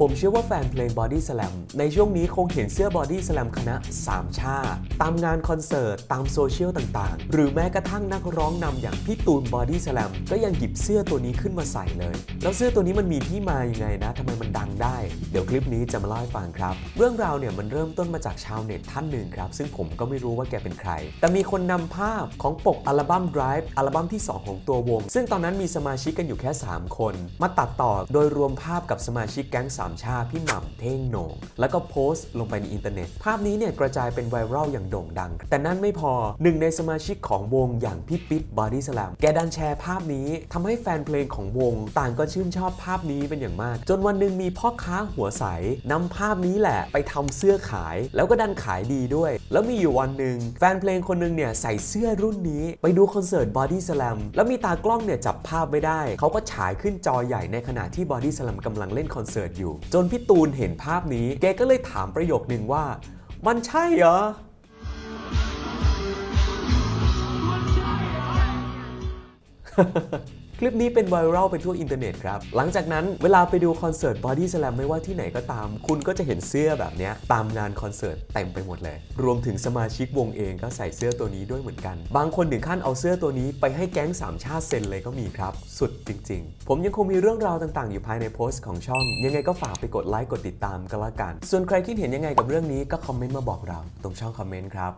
ผมเชื่อว่าแฟนเพลง Body Slam ในช่วงนี้คงเห็นเสื้อ Body Slam คณะสามชาติ ตามงานคอนเสิร์ต ตามโซเชียลต่างๆ หรือแม้กระทั่งนักร้องนำอย่างพี่ตูน Body Slam ก็ยังหยิบเสื้อตัวนี้ขึ้นมาใส่เลย แล้วเสื้อตัวนี้มันมีที่มาอยังไงนะทำไมมันดังได้ เดี๋ยวคลิปนี้จะมาเล่าให้ฟังครับ เรื่องราวเนี่ยมันเริ่มต้นมาจากชาวเน็ตท่านหนึ่งครับ ซึ่งผมก็ไม่รู้ว่าแกเป็นใคร แต่มีคนนำภาพของปกอัลบั้ม Drive อัลบั้มที่ 2 ของตัววง ซึ่งตอนนั้นมีสมาชิกกันอยู่แค่ 3 คน มาตัดต่อโดยรวมภาพกับสมาชิกแก๊งสามชาพี่หม่ำเท่งโหน่งแล้วก็โพสต์ลงไปในอินเทอร์เน็ต ภาพนี้เนี่ยกระจายเป็นไวรัลอย่างโด่งดัง แต่นั่นไม่พอหนึ่งในสมาชิกของวงอย่างพี่ปิ๊ดบอดี้สแลมแกดันแชร์ภาพนี้ทำให้แฟนเพลงของวง ต่างก็ชื่นชอบภาพนี้เป็นอย่างมาก จนวันหนึ่งมีพ่อค้าหัวใสนำภาพนี้แหละไปทำเสื้อขาย แล้วก็ดันขายดีด้วย แล้วมีอยู่วันหนึ่งแฟนเพลงคนหนึงเนี่ยใส่เสื้อรุ่นนี้ไปดูคอนเสิร์ตบอดี้สแลมแล้วมีตากล้องเนี่ยจับภาพไม่ได้ เขาก็ฉายขึ้นจอใหญ่ในขณะที่บอดี้สแลมกำลังเล่นคอนเสิร์ตอยู่จนพี่ตูนเห็นภาพนี้ แกก็เลยถามประโยคนึงว่า มันใช่เหรอ คลิปนี้เป็นไวรัลไปทั่วอินเทอร์เน็ตครับ หลังจากนั้นเวลาไปดูคอนเสิร์ต Body Slam ไม่ว่าที่ไหนก็ตาม คุณก็จะเห็นเสื้อแบบนี้ตามงานคอนเสิร์ตเต็มไปหมดเลย รวมถึงสมาชิกวงเองก็ใส่เสื้อตัวนี้ด้วยเหมือนกัน บางคนถึงขั้นเอาเสื้อตัวนี้ไปให้แก๊งสามชาติเซ็นเลยก็มีครับ สุดจริง ๆ ผมยังคงมีเรื่องราวต่างๆ อยู่ภายในโพสต์ของช่อง ยังไงก็ฝากไปกดไลค์กดติดตามกันละกัน ส่วนใครคิดเห็นยังไงกับเรื่องนี้ก็คอมเมนต์มาบอกเราตรงช่องคอมเมนต์ครับ